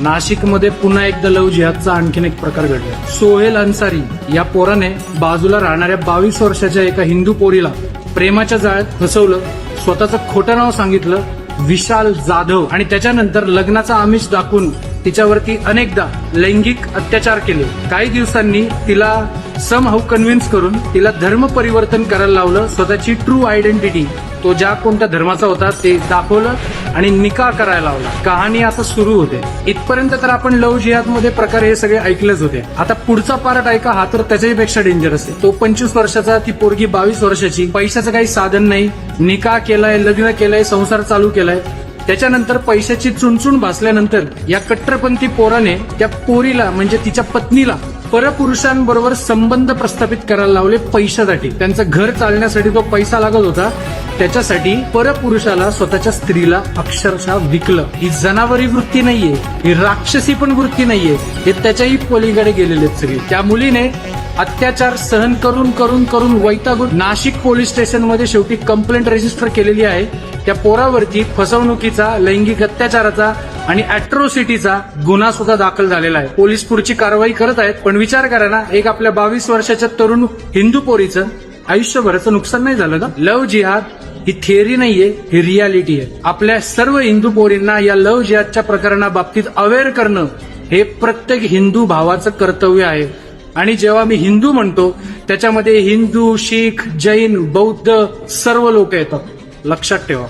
नाशिकमध्ये पुन्हा एकदा लव जिहादचा आणखीन एक प्रकार घडला. सोहेल अन्सारी या पोराने बाजूला राहणाऱ्या बावीस वर्षाच्या एका हिंदू पोरीला प्रेमाच्या जाळ्यात फसवलं स्वतःचं खोटं नाव सांगितलं विशाल जाधव. आणि त्याच्यानंतर लग्नाचा आमिष दाखवून तिच्यावरती अनेकदा लैंगिक अत्याचार केले. काही दिवसांनी तिला सम हाऊ कन्व्हिन्स करून तिला धर्म परिवर्तन करायला लावलं स्वतःची ट्रू आयडेंटिटी तो ज्या कोणत्या धर्माचा होता ते दाखवलं आणि निकाह करायला लावला. कहाणी आता सुरू होते. इथपर्यंत तर आपण लव जिहादमध्ये प्रकार हे सगळे ऐकलेच होते. आता पुढचा पार्ट ऐका हा तर त्याच्याही पेक्षा डेंजर असते तो पंचवीस वर्षाचा ती पोरगी बावीस वर्षाची. पैशाचं काही साधन नाही. निकाह केलाय लग्न केलंय संसार चालू केलाय. त्याच्यानंतर पैशाची चुणचुण भासल्यानंतर या कट्टरपंथी पोराने त्या पोरीला म्हणजे तिच्या पत्नीला परपुरुषांबरोबर संबंध प्रस्थापित करायला लावले पैशासाठी. त्यांचं घर चालण्यासाठी तो पैसा लागत होता. त्याच्यासाठी परपुरुषाला स्वतःच्या स्त्रीला अक्षरशः विकलं. ही जनावरी वृत्ती नाहीये. ही राक्षसी पण वृत्ती नाहीये. हे त्याच्याही पलीकडे गेलेले आहेत सगळे. त्या मुलीने अत्याचार सहन करून करून करून वैतागून नाशिक पोलीस स्टेशनमध्ये शेवटी कंप्लेंट रजिस्टर केलेली आहे. त्या पोरावरती फसवणुकीचा लैंगिक अत्याचाराचा आणि अॅट्रोसिटीचा गुन्हा सुद्धा दाखल झालेला आहे. पोलीस पुढची कारवाई करत आहेत पण विचार करा ना एक आपल्या बावीस वर्षाच्या तरुण हिंदू पोरीचं आयुष्यभराचं नुकसान नाही झालं का? लव जिहाद ही थिअरी नाहीये ही रियालिटी आहे. आपल्या सर्व हिंदू पोरींना या लव जिहादच्या प्रकरणाबाबतीत अवेअर करणं हे प्रत्येक हिंदू भावाचं कर्तव्य आहे. आणि जेव्हा मी हिंदू म्हणतो त्याच्यामध्ये हिंदू शीख जैन बौद्ध सर्व लोक येतात. लक्षात ठेवा.